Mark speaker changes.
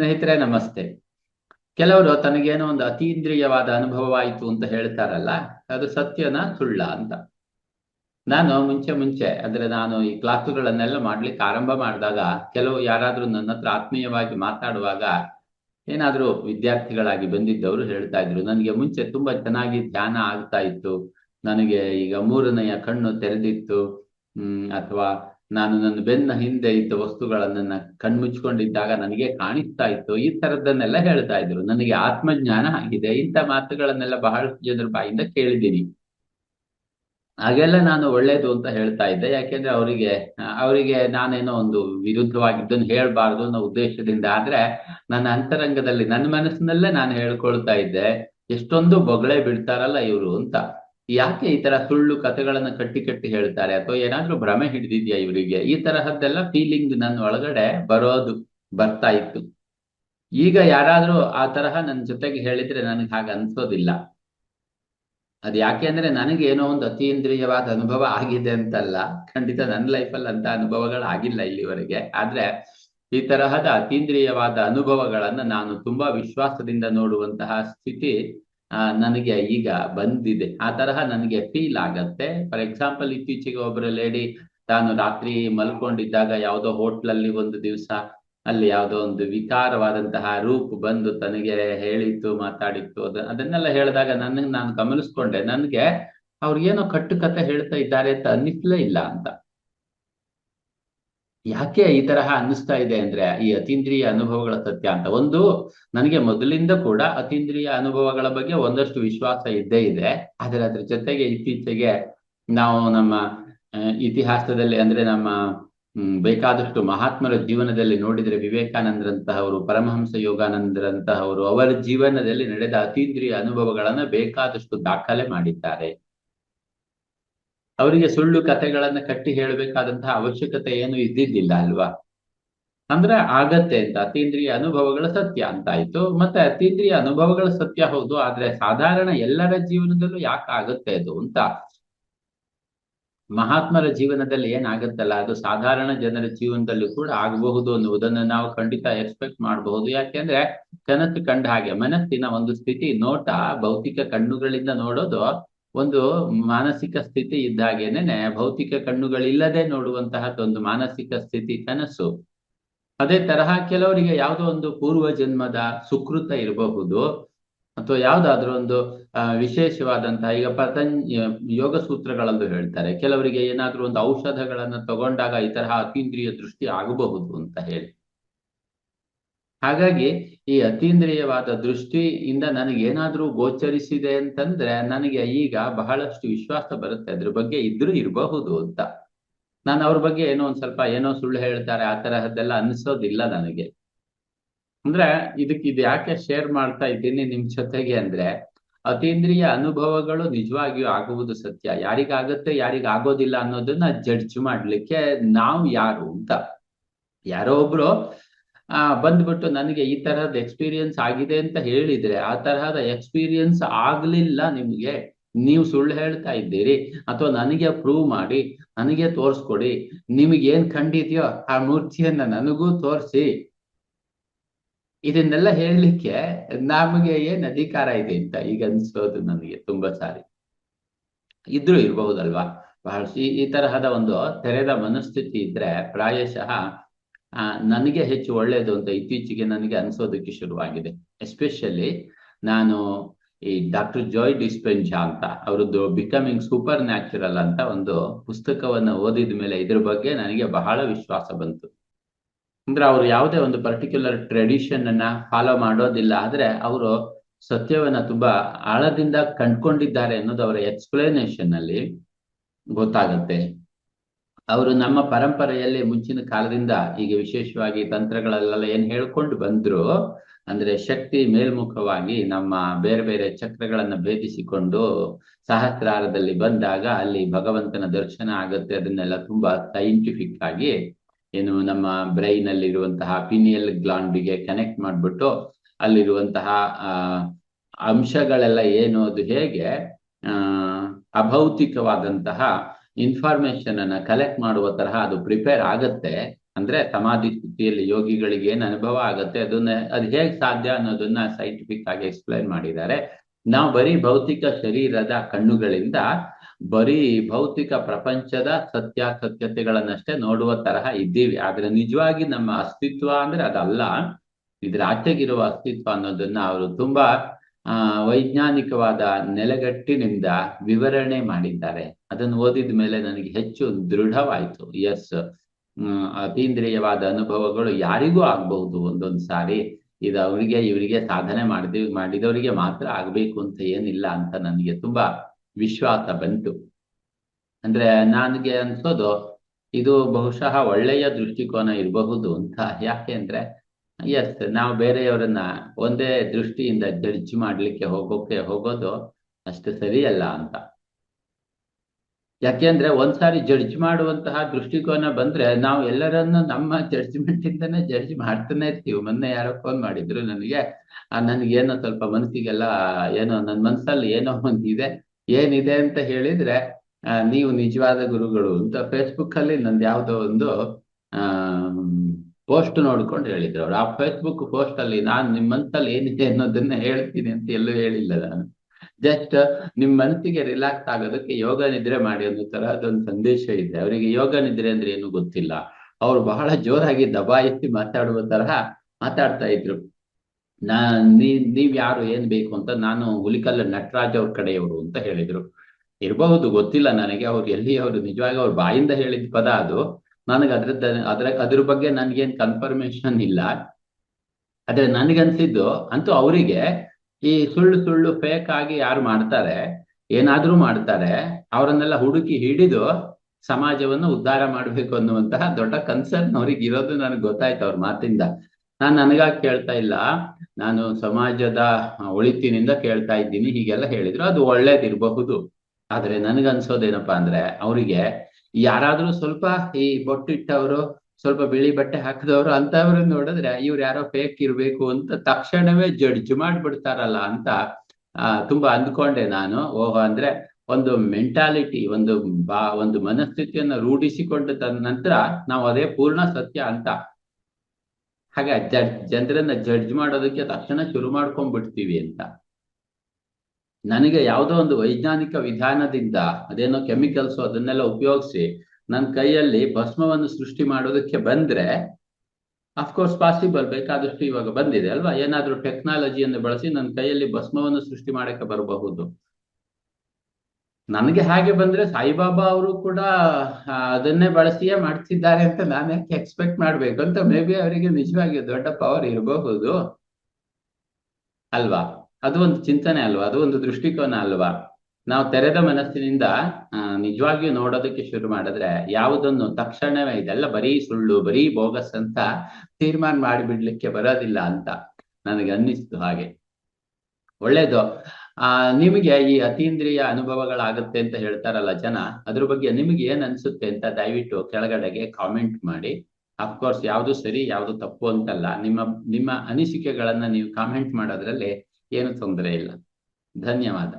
Speaker 1: ಸ್ನೇಹಿತರೆ, ನಮಸ್ತೆ. ಕೆಲವರು ತನಗೇನೋ ಒಂದು ಅತೀಂದ್ರಿಯವಾದ ಅನುಭವವಾಯಿತು ಅಂತ ಹೇಳ್ತಾರಲ್ಲ, ಅದು ಸತ್ಯನ ಸುಳ್ಳ ಅಂತ. ನಾನು ಮುಂಚೆ ಮುಂಚೆ, ಅಂದ್ರೆ ನಾನು ಈ ಕ್ಲಾಸುಗಳನ್ನೆಲ್ಲ ಮಾಡ್ಲಿಕ್ಕೆ ಆರಂಭ ಮಾಡಿದಾಗ, ಕೆಲವು ಯಾರಾದ್ರೂ ನನ್ನ ಹತ್ರ ಆತ್ಮೀಯವಾಗಿ ಮಾತಾಡುವಾಗ ಏನಾದ್ರೂ ವಿದ್ಯಾರ್ಥಿಗಳಾಗಿ ಬಂದಿದ್ದವರು ಹೇಳ್ತಾ ಇದ್ರು. ನನಗೆ ಮುಂಚೆ ತುಂಬಾ ಚೆನ್ನಾಗಿ ಧ್ಯಾನ ಆಗ್ತಾ ಇತ್ತು. ನನಗೆ ಈಗ ಮೂರನೆಯ ಕಣ್ಣು ತೆರೆದಿತ್ತು. ಹ್ಮ್, ಅಥವಾ ನಾನು ನನ್ನ ಬೆನ್ನ ಹಿಂದೆ ಇದ್ದ ವಸ್ತುಗಳನ್ನ ಕಣ್ಮುಚ್ಕೊಂಡಿದ್ದಾಗ ನನಗೆ ಕಾಣಿಸ್ತಾ ಇತ್ತು. ಈ ತರದ್ದನ್ನೆಲ್ಲ ಹೇಳ್ತಾ ಇದ್ರು. ನನಗೆ ಆತ್ಮಜ್ಞಾನ ಆಗಿದೆ. ಇಂಥ ಮಾತುಗಳನ್ನೆಲ್ಲ ಬಹಳಷ್ಟು ಜನರ ಬಾಯಿಂದ ಕೇಳಿದ್ದೀನಿ. ಹಾಗೆಲ್ಲ ನಾನು ಒಳ್ಳೇದು ಅಂತ ಹೇಳ್ತಾ ಇದ್ದೆ. ಯಾಕೆಂದ್ರೆ ಅವರಿಗೆ ಅವರಿಗೆ ನಾನೇನೋ ಒಂದು ವಿರುದ್ಧವಾಗಿದ್ದನ್ನು ಹೇಳ್ಬಾರ್ದು ಅನ್ನೋ ಉದ್ದೇಶದಿಂದ. ಆದ್ರೆ ನನ್ನ ಅಂತರಂಗದಲ್ಲಿ, ನನ್ನ ಮನಸ್ಸಿನಲ್ಲೇ ನಾನು ಹೇಳ್ಕೊಳ್ತಾ ಇದ್ದೆ. ಎಷ್ಟೊಂದು ಬೊಗಳೆ ಬಿಡ್ತಾರಲ್ಲ ಇವರು ಅಂತ. ಯಾಕೆ ಈ ತರ ಸುಳ್ಳು ಕಥೆಗಳನ್ನ ಕಟ್ಟಿ ಕಟ್ಟಿ ಹೇಳ್ತಾರೆ? ಅಥವಾ ಏನಾದ್ರೂ ಭ್ರಮೆ ಹಿಡಿದಿದ್ಯಾ ಇವರಿಗೆ? ಈ ತರಹದ್ದೆಲ್ಲ ಫೀಲಿಂಗ್ ನನ್ನ ಒಳಗಡೆ ಬರೋದು, ಬರ್ತಾ ಇತ್ತು. ಈಗ ಯಾರಾದ್ರೂ ಆ ತರಹ ನನ್ನ ಜೊತೆಗೆ ಹೇಳಿದ್ರೆ ನನಗೆ ಹಾಗೆ ಅನ್ಸೋದಿಲ್ಲ. ಅದ್ ಯಾಕೆ ಅಂದ್ರೆ ನನಗೆ ಏನೋ ಒಂದು ಅತೀಂದ್ರಿಯವಾದ ಅನುಭವ ಆಗಿದೆ ಅಂತಲ್ಲ. ಖಂಡಿತ ನನ್ನ ಲೈಫಲ್ಲಿ ಅಂತ ಅನುಭವಗಳು ಆಗಿಲ್ಲ ಇಲ್ಲಿವರೆಗೆ. ಆದ್ರೆ ಈ ತರಹದ ಅತೀಂದ್ರಿಯವಾದ ಅನುಭವಗಳನ್ನ ನಾನು ತುಂಬಾ ವಿಶ್ವಾಸದಿಂದ ನೋಡುವಂತಹ ಸ್ಥಿತಿ ನನಗೆ ಈಗ ಬಂದಿದೆ. ಆ ತರಹ ನನಗೆ ಫೀಲ್ ಆಗತ್ತೆ. ಫಾರ್ ಎಕ್ಸಾಂಪಲ್ ಇತ್ತೀಚೆಗೆ ಒಬ್ಬರ ಲೇಡಿ ತಾನು ರಾತ್ರಿ ಮಲ್ಕೊಂಡಿದ್ದಾಗ ಯಾವುದೋ ಹೋಟ್ಲಲ್ಲಿ ಒಂದು ದಿವಸ, ಅಲ್ಲಿ ಯಾವುದೋ ಒಂದು ವಿಕಾರವಾದಂತಹ ರೂಪ್ ಬಂದು ತನಗೆ ಹೇಳಿತ್ತು, ಮಾತಾಡಿತ್ತು. ಅದ, ಅದನ್ನೆಲ್ಲ ಹೇಳಿದಾಗ ನನಗೆ, ನಾನು ಗಮನಿಸ್ಕೊಂಡೆ. ನನ್ಗೆ ಅವ್ರಿಗೇನೋ ಕಟ್ಟು ಕತೆ ಹೇಳ್ತಾ ಇದ್ದಾರೆ ಅಂತ ಅನ್ನಿಸ್ಲೇ ಇಲ್ಲ ಅಂತ. ಯಾಕೆ ಈ ತರಹ ಅನ್ನಿಸ್ತಾ ಇದೆ ಅಂದ್ರೆ ಈ ಅತೀಂದ್ರಿಯ ಅನುಭವಗಳ ಸತ್ಯ ಅಂತ? ಒಂದು, ನನಗೆ ಮೊದಲಿಂದ ಕೂಡ ಅತೀಂದ್ರಿಯ ಅನುಭವಗಳ ಬಗ್ಗೆ ಒಂದಷ್ಟು ವಿಶ್ವಾಸ ಇದ್ದೇ ಇದೆ. ಆದರೆ ಅದ್ರ ಜೊತೆಗೆ ಇತ್ತೀಚೆಗೆ ನಾವು ನಮ್ಮ ಇತಿಹಾಸದಲ್ಲಿ ಅಂದ್ರೆ ನಮ್ಮ ಬೇಕಾದಷ್ಟು ಮಹಾತ್ಮರ ಜೀವನದಲ್ಲಿ ನೋಡಿದ್ರೆ ವಿವೇಕಾನಂದರಂತಹವರು, ಪರಮಹಂಸ ಯೋಗಾನಂದರಂತಹವರು ಅವರ ಜೀವನದಲ್ಲಿ ನಡೆದ ಅತೀಂದ್ರಿಯ ಅನುಭವಗಳನ್ನ ಬೇಕಾದಷ್ಟು ದಾಖಲೆ ಮಾಡಿದ್ದಾರೆ. ಅವರಿಗೆ ಸುಳ್ಳು ಕಥೆಗಳನ್ನ ಕಟ್ಟಿ ಹೇಳಬೇಕಾದಂತಹ ಅವಶ್ಯಕತೆ ಏನು ಇದ್ದಿದ್ದಿಲ್ಲ ಅಲ್ವಾ? ಅಂದ್ರೆ ಆಗತ್ತೆ ಅಂತ, ಅತೀಂದ್ರಿಯ ಅನುಭವಗಳ ಸತ್ಯ ಅಂತ ಆಯ್ತು. ಮತ್ತೆ ಅತೀಂದ್ರಿಯ ಅನುಭವಗಳ ಸತ್ಯ ಹೌದು, ಆದ್ರೆ ಸಾಧಾರಣ ಎಲ್ಲರ ಜೀವನದಲ್ಲೂ ಯಾಕೆ ಆಗತ್ತೆ ಅದು ಅಂತ? ಮಹಾತ್ಮರ ಜೀವನದಲ್ಲಿ ಏನಾಗತ್ತಲ್ಲ, ಅದು ಸಾಧಾರಣ ಜನರ ಜೀವನದಲ್ಲಿ ಕೂಡ ಆಗಬಹುದು ಅನ್ನುವುದನ್ನು ನಾವು ಖಂಡಿತ ಎಕ್ಸ್ಪೆಕ್ಟ್ ಮಾಡಬಹುದು. ಯಾಕೆಂದ್ರೆ ಕನಸು ಕಂಡ ಹಾಗೆ, ಮನಸ್ಸಿನ ಒಂದು ಸ್ಥಿತಿ ನೋಟ, ಭೌತಿಕ ಕಣ್ಣುಗಳಿಂದ ನೋಡೋದು ಒಂದು ಮಾನಸಿಕ ಸ್ಥಿತಿ ಇದ್ದಾಗೇನೆ ಭೌತಿಕ ಕಣ್ಣುಗಳಿಲ್ಲದೆ ನೋಡುವಂತಹದ್ದೊಂದು ಮಾನಸಿಕ ಸ್ಥಿತಿ ಕನಸು. ಅದೇ ತರಹ ಕೆಲವರಿಗೆ ಯಾವುದೋ ಒಂದು ಪೂರ್ವ ಜನ್ಮದ ಸುಕೃತ ಇರಬಹುದು, ಅಥವಾ ಯಾವುದಾದ್ರೂ ಒಂದು ವಿಶೇಷವಾದಂತಹ ಈಗ ಪತಂ ಯೋಗ ಸೂತ್ರಗಳಲ್ಲೂ ಹೇಳ್ತಾರೆ, ಕೆಲವರಿಗೆ ಏನಾದ್ರೂ ಒಂದು ಔಷಧಗಳನ್ನ ತಗೊಂಡಾಗ ಈ ತರಹ ಅತೀಂದ್ರಿಯ ದೃಷ್ಟಿ ಆಗಬಹುದು ಅಂತ ಹೇಳಿ. ಹಾಗಾಗಿ ಈ ಅತೀಂದ್ರಿಯವಾದ ದೃಷ್ಟಿಯಿಂದ ನನಗೆ ಏನಾದ್ರೂ ಗೋಚರಿಸಿದೆ ಅಂತಂದ್ರೆ ನನಗೆ ಈಗ ಬಹಳಷ್ಟು ವಿಶ್ವಾಸ ಬರುತ್ತೆ ಅದ್ರ ಬಗ್ಗೆ ಇದ್ರೂ ಇರಬಹುದು ಅಂತ. ನಾನು ಅವ್ರ ಬಗ್ಗೆ ಏನೋ ಒಂದ್ ಸ್ವಲ್ಪ ಏನೋ ಸುಳ್ಳು ಹೇಳ್ತಾರೆ, ಆ ತರಹದ್ದೆಲ್ಲ ಅನ್ಸೋದಿಲ್ಲ ನನಗೆ. ಅಂದ್ರೆ ಇದಕ್ಕೆ ಇದು ಯಾಕೆ ಶೇರ್ ಮಾಡ್ತಾ ಇದ್ದೀನಿ ನಿಮ್ ಜೊತೆಗೆ ಅಂದ್ರೆ, ಅತೀಂದ್ರಿಯ ಅನುಭವಗಳು ನಿಜವಾಗಿಯೂ ಆಗುವುದು ಸತ್ಯ. ಯಾರಿಗಾಗತ್ತೆ, ಯಾರಿಗಾಗೋದಿಲ್ಲ ಅನ್ನೋದನ್ನ ಜಡ್ಜ್ ಮಾಡ್ಲಿಕ್ಕೆ ನಾವು ಯಾರು ಅಂತ. ಯಾರೋ ಒಬ್ರು ಆ, ಬಂದ್ಬಿಟ್ಟು ನನಗೆ ಈ ತರಹದ ಎಕ್ಸ್ಪೀರಿಯನ್ಸ್ ಆಗಿದೆ ಅಂತ ಹೇಳಿದ್ರೆ ಆ ತರಹದ ಎಕ್ಸ್ಪೀರಿಯನ್ಸ್ ಆಗ್ಲಿಲ್ಲ ನಿಮ್ಗೆ. ನೀವು ಸುಳ್ಳು ಹೇಳ್ತಾ ಇದ್ದೀರಿ. ಅಥವಾ ನನಗೆ ಪ್ರೂವ್ ಮಾಡಿ, ನನಗೆ ತೋರಿಸ್ಕೊಡಿ. ನಿಮಗೆ ಏನ್ ಕಂಡಿದ್ಯೋ ಆ ಮೂರ್ತಿಯನ್ನ ನನಗೂ ತೋರಿಸಿ. ಇದನ್ನೆಲ್ಲ ಹೇಳಲಿಕ್ಕೆ ನಮಗೆ ಏನ್ ಅಧಿಕಾರ ಇದೆ ಅಂತ ಈಗ ಅನ್ಸೋದು ನನಗೆ ತುಂಬಾ ಸಾರಿ. ಇದ್ರೂ ಇರಬಹುದಲ್ವಾ? ಬಹಳ ಈ ತರಹದ ಒಂದು ತೆರೆದ ಮನಸ್ಥಿತಿ ಇದ್ರೆ ಪ್ರಾಯಶಃ ಆ, ನನಗೆ ಹೆಚ್ಚು ಒಳ್ಳೆಯದು ಅಂತ ಇತ್ತೀಚೆಗೆ ನನಗೆ ಅನ್ಸೋದಕ್ಕೆ ಶುರುವಾಗಿದೆ. ಎಸ್ಪೆಷಲಿ ನಾನು ಈ ಡಾಕ್ಟರ್ ಜಾಯ್ ಡಿಸ್ಪೆನ್ಜ ಅಂತ, ಅವರದ್ದು ಬಿಕಮಿಂಗ್ ಸೂಪರ್ ನ್ಯಾಚುರಲ್ ಅಂತ ಒಂದು ಪುಸ್ತಕವನ್ನು ಓದಿದ ಮೇಲೆ ಇದ್ರ ಬಗ್ಗೆ ನನಗೆ ಬಹಳ ವಿಶ್ವಾಸ ಬಂತು. ಅಂದ್ರೆ ಅವ್ರು ಯಾವುದೇ ಒಂದು ಪರ್ಟಿಕ್ಯುಲರ್ ಟ್ರೆಡಿಷನ್ ಅನ್ನ ಫಾಲೋ ಮಾಡೋದಿಲ್ಲ, ಆದ್ರೆ ಅವರು ಸತ್ಯವನ್ನ ತುಂಬಾ ಆಳದಿಂದ ಕಂಡ್ಕೊಂಡಿದ್ದಾರೆ ಅನ್ನೋದು ಅವರ ಎಕ್ಸ್ಪ್ಲನೇಷನ್ ಅಲ್ಲಿ ಗೊತ್ತಾಗತ್ತೆ. ಅವರು ನಮ್ಮ ಪರಂಪರೆಯಲ್ಲಿ ಮುಂಚಿನ ಕಾಲದಿಂದ ಈಗ ವಿಶೇಷವಾಗಿ ತಂತ್ರಗಳಲ್ಲೆಲ್ಲ ಏನ್ ಹೇಳ್ಕೊಂಡು ಬಂದ್ರು, ಅಂದ್ರೆ ಶಕ್ತಿ ಮೇಲ್ಮುಖವಾಗಿ ನಮ್ಮ ಬೇರೆ ಬೇರೆ ಚಕ್ರಗಳನ್ನ ಭೇದಿಸಿಕೊಂಡು ಸಹಸ್ರಾರದಲ್ಲಿ ಬಂದಾಗ ಅಲ್ಲಿ ಭಗವಂತನ ದರ್ಶನ ಆಗುತ್ತೆ, ಅದನ್ನೆಲ್ಲ ತುಂಬಾ ಸೈಂಟಿಫಿಕ್ ಆಗಿ ಏನು ನಮ್ಮ ಬ್ರೈನ್ ಅಲ್ಲಿ ಇರುವಂತಹ ಪಿನಿಯಲ್ ಗ್ಲಾಂಡಿಗೆ ಕನೆಕ್ಟ್ ಮಾಡ್ಬಿಟ್ಟು ಅಲ್ಲಿರುವಂತಹ ಅಂಶಗಳೆಲ್ಲ ಏನು ಅದು ಹೇಗೆ ಅಭೌತಿಕವಾದಂತಹ ಇನ್ಫಾರ್ಮೇಶನ್ ಅನ್ನ ಕಲೆಕ್ಟ್ ಮಾಡುವ ತರಹ ಅದು ಪ್ರಿಪೇರ್ ಆಗತ್ತೆ. ಅಂದ್ರೆ ಸಮಾಧಿ ಸ್ಥಿತಿಯಲ್ಲಿ ಯೋಗಿಗಳಿಗೆ ಏನ್ ಅನುಭವ ಆಗುತ್ತೆ ಅದನ್ನ, ಅದು ಹೇಗ್ ಸಾಧ್ಯ ಅನ್ನೋದನ್ನ ಸೈಂಟಿಫಿಕ್ ಆಗಿ ಎಕ್ಸ್ಪ್ಲೈನ್ ಮಾಡಿದ್ದಾರೆ. ನಾವು ಬರೀ ಭೌತಿಕ ಶರೀರದ ಕಣ್ಣುಗಳಿಂದ ಬರೀ ಭೌತಿಕ ಪ್ರಪಂಚದ ಸತ್ಯಾಸತ್ಯತೆಗಳನ್ನಷ್ಟೇ ನೋಡುವ ತರಹ ಇದ್ದೀವಿ. ಆದ್ರೆ ನಿಜವಾಗಿ ನಮ್ಮ ಅಸ್ತಿತ್ವ ಅಂದ್ರೆ ಅದಲ್ಲ. ಇದ್ರ ಆಚೆಗಿರುವ ಅಸ್ತಿತ್ವ ಅನ್ನೋದನ್ನ ಅವರು ತುಂಬಾ ವೈಜ್ಞಾನಿಕವಾದ ನೆಲೆಗಟ್ಟಿನಿಂದ ವಿವರಣೆ ಮಾಡಿದ್ದಾರೆ. ಅದನ್ನು ಓದಿದ ಮೇಲೆ ನನಗೆ ಹೆಚ್ಚು ದೃಢವಾಯಿತು. ಎಸ್ ಅತೀಂದ್ರಿಯವಾದ ಅನುಭವಗಳು ಯಾರಿಗೂ ಆಗ್ಬಹುದು ಒಂದೊಂದು ಸಾರಿ. ಇದು ಅವರಿಗೆ, ಇವರಿಗೆ ಸಾಧನೆ ಮಾಡಿದ, ಮಾಡಿದವರಿಗೆ ಮಾತ್ರ ಆಗ್ಬೇಕು ಅಂತ ಏನಿಲ್ಲ ಅಂತ ನನಗೆ ತುಂಬಾ ವಿಶ್ವಾಸ ಬಂತು. ಅಂದ್ರೆ ನನಗೆ ಅನ್ಸೋದು, ಇದು ಬಹುಶಃ ಒಳ್ಳೆಯ ದೃಷ್ಟಿಕೋನ ಇರಬಹುದು ಅಂತ. ಯಾಕೆ ಅಂದ್ರೆ ಎಸ್ ನಾವು ಬೇರೆಯವರನ್ನ ಒಂದೇ ದೃಷ್ಟಿಯಿಂದ ಜಡ್ಜ್ ಮಾಡ್ಲಿಕ್ಕೆ ಹೋಗೋಕೆ ಹೋಗೋದು ಅಷ್ಟು ಸರಿಯಲ್ಲ ಅಂತ. ಯಾಕೆಂದ್ರೆ ಒಂದ್ಸಾರಿ ಜಡ್ಜ್ ಮಾಡುವಂತಹ ದೃಷ್ಟಿಕೋನ ಬಂದ್ರೆ ನಾವು ಎಲ್ಲರನ್ನು ನಮ್ಮ ಜಡ್ಜ್ಮೆಂಟ್ ಇಂದನೇ ಜಡ್ಜ್ ಮಾಡ್ತಾನೆ ಇರ್ತೀವಿ. ಮೊನ್ನೆ ಯಾರೋ ಫೋನ್ ಮಾಡಿದ್ರು ನನಗೆ ನನಗೇನೋ ಸ್ವಲ್ಪ ಮನಸ್ಸಿಗೆಲ್ಲ ಏನೋ ನನ್ನ ಮನಸ್ಸಲ್ಲಿ ಏನೋ ಒಂದಿದೆ, ಏನಿದೆ ಅಂತ ಹೇಳಿದ್ರೆ ನೀವು ನಿಜವಾದ ಗುರುಗಳು. ಅಂತ ಫೇಸ್ಬುಕ್ ಅಲ್ಲಿ ನಂದು ಯಾವ್ದೋ ಒಂದು ಪೋಸ್ಟ್ ನೋಡ್ಕೊಂಡು ಹೇಳಿದ್ರು ಅವ್ರು. ಆ ಫೇಸ್ಬುಕ್ ಪೋಸ್ಟ್ ಅಲ್ಲಿ ನಾನು ನಿಮ್ಮ ಮನ್ಸಲ್ಲಿ ಏನಿದೆ ಅನ್ನೋದನ್ನ ಹೇಳ್ತೀನಿ ಅಂತ ಎಲ್ಲೂ ಹೇಳಿಲ್ಲ ನಾನು. ಜಸ್ಟ್ ನಿಮ್ ಮನಸ್ಸಿಗೆ ರಿಲ್ಯಾಕ್ಸ್ ಆಗೋದಕ್ಕೆ ಯೋಗ ನಿದ್ರೆ ಮಾಡಿ ಅನ್ನೋ ತರ ಅದೊಂದು ಸಂದೇಶ ಇದೆ. ಅವರಿಗೆ ಯೋಗ ನಿದ್ರೆ ಅಂದ್ರೆ ಏನು ಗೊತ್ತಿಲ್ಲ. ಅವ್ರು ಬಹಳ ಜೋರಾಗಿ ದಬಾಯಿಸಿ ಮಾತಾಡುವ ತರಹ ಮಾತಾಡ್ತಾ ಇದ್ರು. ನೀ, ನೀವ್ ಯಾರು, ಏನ್ ಬೇಕು ಅಂತ ನಾನು ಹುಲಿಕಲ್ಲ ನಟರಾಜ್ ಅವ್ರ ಕಡೆಯವರು ಅಂತ ಹೇಳಿದ್ರು. ಇರಬಹುದು, ಗೊತ್ತಿಲ್ಲ ನನಗೆ. ಅವ್ರು ಎಲ್ಲಿ, ಅವರು ನಿಜವಾಗಿ ಅವ್ರ ಬಾಯಿಂದ ಹೇಳಿದ ಪದ ಅದು. ನನಗೆ ಅದ್ರದ್ದು ಅದ್ರ ಅದ್ರ ಬಗ್ಗೆ ನನ್ಗೇನ್ ಕನ್ಫರ್ಮೇಶನ್ ಇಲ್ಲ. ಆದ್ರೆ ನನ್ಗನ್ಸಿದ್ದು, ಅಂತೂ ಅವರಿಗೆ ಈ ಸುಳ್ಳು ಸುಳ್ಳು ಫೇಕ್ ಆಗಿ ಯಾರು ಮಾಡ್ತಾರೆ, ಏನಾದ್ರೂ ಮಾಡ್ತಾರೆ, ಅವರನ್ನೆಲ್ಲ ಹುಡುಕಿ ಹಿಡಿದು ಸಮಾಜವನ್ನು ಉದ್ಧಾರ ಮಾಡ್ಬೇಕು ಅನ್ನುವಂತಹ ದೊಡ್ಡ ಕನ್ಸರ್ನ್ ಅವ್ರಿಗೆ ಇರೋದು ನನಗೆ ಗೊತ್ತಾಯ್ತು ಅವ್ರ ಮಾತಿಂದ. ನಾನು ನನಗಾಗಿ ಕೇಳ್ತಾ ಇಲ್ಲ. ನಾನು ಸಮಾಜದ ಒಳಿತಿನಿಂದ ಕೇಳ್ತಾ ಇದ್ದೀನಿ, ಹೀಗೆಲ್ಲ ಹೇಳಿದ್ರು. ಅದು ಒಳ್ಳೇದಿರಬಹುದು. ಆದ್ರೆ ನನಗನ್ಸೋದೇನಪ್ಪಾ ಅಂದ್ರೆ, ಅವರಿಗೆ ಯಾರಾದ್ರೂ ಸ್ವಲ್ಪ ಈ ಬೊಟ್ಟಿಟ್ಟವರು ಸ್ವಲ್ಪ ಬಿಳಿ ಬಟ್ಟೆ ಹಾಕಿದವರು ಅಂತವ್ರು ನೋಡಿದ್ರೆ ಇವ್ರು ಯಾರೋ ಫೇಕ್ ಇರ್ಬೇಕು ಅಂತ ತಕ್ಷಣವೇ ಜಡ್ಜ್ ಮಾಡ್ಬಿಡ್ತಾರಲ್ಲ ಅಂತ ತುಂಬಾ ಅಂದ್ಕೊಂಡೆ ನಾನು. ಓಹೋ, ಅಂದ್ರೆ ಒಂದು ಮೆಂಟಾಲಿಟಿ ಒಂದು ಬಾ, ಒಂದು ಮನಸ್ಥಿತಿಯನ್ನ ರೂಢಿಸಿಕೊಂಡ ನಂತರ ನಾವು ಅದೇ ಪೂರ್ಣ ಸತ್ಯ ಅಂತ. ಹಾಗೆ ಜಡ್ ಜನರನ್ನ ಜಡ್ಜ್ ಮಾಡೋದಕ್ಕೆ ತಕ್ಷಣ ಶುರು ಮಾಡ್ಕೊಂಡ್ಬಿಡ್ತೀವಿ ಅಂತ. ನನಗೆ ಯಾವುದೋ ಒಂದು ವೈಜ್ಞಾನಿಕ ವಿಧಾನದಿಂದ ಅದೇನೋ ಕೆಮಿಕಲ್ಸ್ ಅದನ್ನೆಲ್ಲ ಉಪಯೋಗಿಸಿ ನನ್ನ ಕೈಯಲ್ಲಿ ಭಸ್ಮವನ್ನು ಸೃಷ್ಟಿ ಮಾಡೋದಕ್ಕೆ ಬಂದ್ರೆ ಅಫ್ಕೋರ್ಸ್ ಪಾಸಿಬಲ್ ಬೇಕಾದಷ್ಟು ಇವಾಗ ಬಂದಿದೆ ಅಲ್ವಾ? ಏನಾದ್ರೂ ಟೆಕ್ನಾಲಜಿಯನ್ನು ಬಳಸಿ ನನ್ನ ಕೈಯಲ್ಲಿ ಭಸ್ಮವನ್ನು ಸೃಷ್ಟಿ ಮಾಡಕ್ಕೆ ಬರಬಹುದು. ನನಗೆ ಹಾಗೆ ಬಂದ್ರೆ ಸಾಯಿಬಾಬಾ ಅವರು ಕೂಡ ಅದನ್ನೇ ಬಳಸಿಯೇ ಮಾಡ್ತಿದ್ದಾರೆ ಅಂತ ನಾನು ಯಾಕೆ ಎಕ್ಸ್ಪೆಕ್ಟ್ ಮಾಡ್ಬೇಕು ಅಂತ ಮೇ ಬಿ ಅವರಿಗೆ ನಿಜವಾಗಿ ದೊಡ್ಡ ಪವರ್ ಇರಬಹುದು. ಅಲ್ವಾ? ಅದು ಒಂದು ಚಿಂತನೆ ಅಲ್ವಾ? ಅದು ಒಂದು ದೃಷ್ಟಿಕೋನ ಅಲ್ವಾ? ನಾವು ತೆರೆದ ಮನಸ್ಸಿನಿಂದ ನಿಜವಾಗಿಯೂ ನೋಡೋದಕ್ಕೆ ಶುರು ಮಾಡಿದ್ರೆ ಯಾವುದನ್ನು ತಕ್ಷಣವೇ ಇದೆಲ್ಲ ಬರೀ ಸುಳ್ಳು, ಬರೀ ಬೋಗಸ್ ಅಂತ ತೀರ್ಮಾನ ಮಾಡಿಬಿಡ್ಲಿಕ್ಕೆ ಬರೋದಿಲ್ಲ ಅಂತ ನನಗೆ ಅನ್ನಿಸ್ತು ಹಾಗೆ. ಒಳ್ಳೇದು. ಆ, ನಿಮಗೆ ಈ ಅತೀಂದ್ರಿಯ ಅನುಭವಗಳಾಗುತ್ತೆ ಅಂತ ಹೇಳ್ತಾರಲ್ಲ ಜನ, ಅದ್ರ ಬಗ್ಗೆ ನಿಮಗೆ ಏನ್ ಅನ್ಸುತ್ತೆ ಅಂತ ದಯವಿಟ್ಟು ಕೆಳಗಡೆಗೆ ಕಾಮೆಂಟ್ ಮಾಡಿ. ಅಫ್ಕೋರ್ಸ್ ಯಾವುದು ಸರಿ, ಯಾವುದು ತಪ್ಪು ಅಂತಲ್ಲ, ನಿಮ್ಮ ನಿಮ್ಮ ಅನಿಸಿಕೆಗಳನ್ನ ನೀವು ಕಾಮೆಂಟ್ ಮಾಡೋದ್ರಲ್ಲಿ ಏನು ತೊಂದರೆ ಇಲ್ಲ. ಧನ್ಯವಾದ.